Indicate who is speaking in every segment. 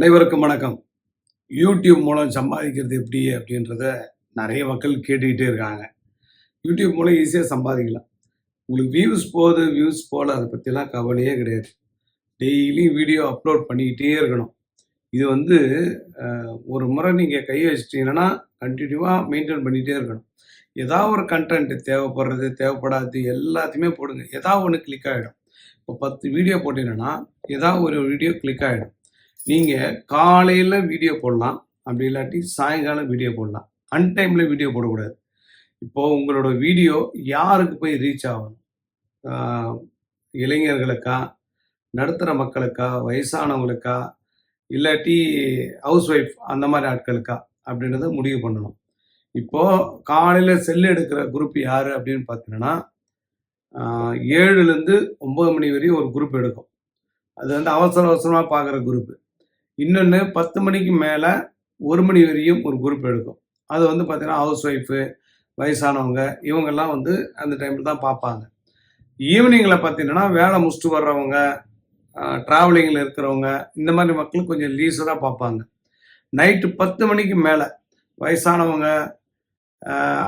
Speaker 1: அனைவருக்கும் வணக்கம். யூடியூப் மூலம் சம்பாதிக்கிறது எப்படி அப்படின்றத நிறைய மக்கள் கேட்டுக்கிட்டே இருக்காங்க. யூடியூப் மூலம் ஈஸியாக சம்பாதிக்கலாம். உங்களுக்கு வியூஸ் போகுது வியூஸ் போகல அதை பற்றிலாம் கவலையே கிடையாது. டெய்லி வீடியோ அப்லோட் பண்ணிக்கிட்டே இருக்கணும். இது வந்து ஒரு முறை நீங்கள் கை வச்சிட்டீங்கன்னா கண்டினியூவாக மெயின்டைன் பண்ணிகிட்டே இருக்கணும். ஏதாவது ஒரு கண்டென்ட் தேவைப்படுறது தேவைப்படாது எல்லாத்தையுமே போடுங்க. ஏதாவது ஒன்று கிளிக் ஆகிடும் இப்போ பத்து வீடியோ போட்டீங்கன்னா ஏதாவது ஒரு வீடியோ கிளிக் ஆகிடும் நீங்கள் காலையில் வீடியோ போடலாம். அப்படி இல்லாட்டி சாயங்காலம் வீடியோ போடலாம். அன்டைமில் வீடியோ போடக்கூடாது. இப்போது உங்களோட வீடியோ யாருக்கு போய் ரீச் ஆகணும்? இளைஞர்களுக்கா? நடுத்தர மக்களுக்கா? வயசானவங்களுக்கா? இல்லாட்டி ஹவுஸ் ஒய்ஃப் அந்த மாதிரி ஆட்களுக்கா? அப்படின்றத முடிவு பண்ணணும். இப்போது காலையில் செல்லு எடுக்கிற குரூப் யார் அப்படின்னு பார்த்தீங்கன்னா ஏழுலேருந்து ஒம்பது மணி வரையும் ஒரு குரூப் எடுக்கும். அது வந்து அவசர அவசரமாக பார்க்குற குரூப்பு இன்னொன்று பத்து மணிக்கு மேலே ஒரு மணி வரையும் ஒரு குரூப் எடுக்கும். அது வந்து பார்த்தீங்கன்னா ஹவுஸ் ஒய்ஃபு வயசானவங்க இவங்கெல்லாம் வந்து அந்த டைமில் தான் பார்ப்பாங்க ஈவினிங்கில் பார்த்தீங்கன்னா வேலை முடிச்சுட்டு வர்றவங்க ட்ராவலிங்கில் இருக்கிறவங்க இந்த மாதிரி மக்கள் கொஞ்சம் லீஸராக பார்ப்பாங்க நைட்டு பத்து மணிக்கு மேலே வயசானவங்க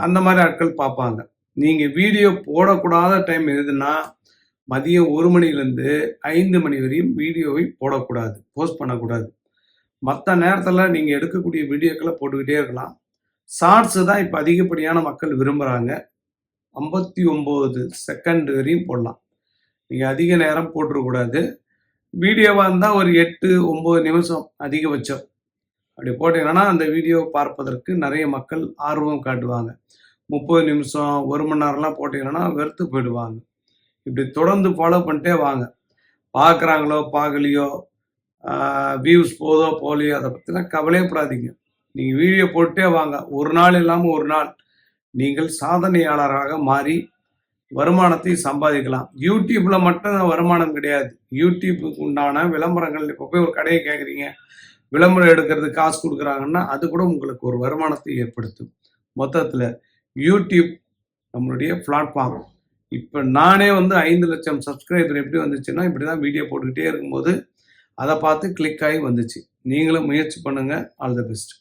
Speaker 1: அந்த மாதிரி ஆட்கள் பார்ப்பாங்க நீங்கள் வீடியோ போடக்கூடாத டைம் எதுன்னா மதியம் ஒரு மணிலேருந்து ஐந்து மணி வரையும் வீடியோவை போடக்கூடாது போஸ்ட் பண்ணக்கூடாது. மற்ற நேரத்தில் நீங்கள் எடுக்கக்கூடிய வீடியோக்களை போட்டுக்கிட்டே இருக்கலாம். ஷார்ட்ஸு தான் இப்போ அதிகப்படியான மக்கள் விரும்புகிறாங்க ஐம்பத்தி ஒம்பது செகண்ட் வரையும் போடலாம். நீங்கள் அதிக நேரம் போட்டுருக்கூடாது வீடியோவாக இருந்தால் ஒரு எட்டு ஒம்பது நிமிஷம் அதிகபட்சம். அப்படி போட்டீங்கன்னா அந்த வீடியோ பார்ப்பதற்கு நிறைய மக்கள் ஆர்வம் காட்டுவாங்க. முப்பது நிமிஷம் ஒரு மணி நேரம்லாம் போட்டிங்கன்னா வெறுத்து போயிடுவாங்க. இப்படி தொடர்ந்து ஃபாலோ பண்ணிட்டே வாங்க. பார்க்குறாங்களோ பார்க்கலையோ வியூஸ் போதோ போலியோ அதை பற்றிலாம் கவலையப்படாதீங்க நீங்கள் வீடியோ போட்டே வாங்க. ஒரு நாள் இல்லாமல் ஒரு நாள் நீங்கள் சாதனையாளராக மாறி வருமானத்தை சம்பாதிக்கலாம். யூடியூப்பில் மட்டும் வருமானம் கிடையாது. யூடியூப்புக்கு உண்டான விளம்பரங்கள் இப்போ போய் ஒரு கடையை கேட்குறீங்க விளம்பரம் எடுக்கிறதுக்கு காசு கொடுக்குறாங்கன்னா அது கூட உங்களுக்கு ஒரு வருமானத்தை ஏற்படுத்தும். மொத்தத்தில் யூடியூப் நம்மளுடைய பிளாட்ஃபார்ம் இப்போ நானே வந்து ஐந்து லட்சம் சப்ஸ்கிரைபர் எப்படி வந்துச்சுன்னா இப்படி தான் வீடியோ போட்டுக்கிட்டே இருக்கும்போது அதை பார்த்து கிளிக் ஆகி வந்துச்சு. நீங்களும் முயற்சி பண்ணுங்கள் ஆல் த பெஸ்ட்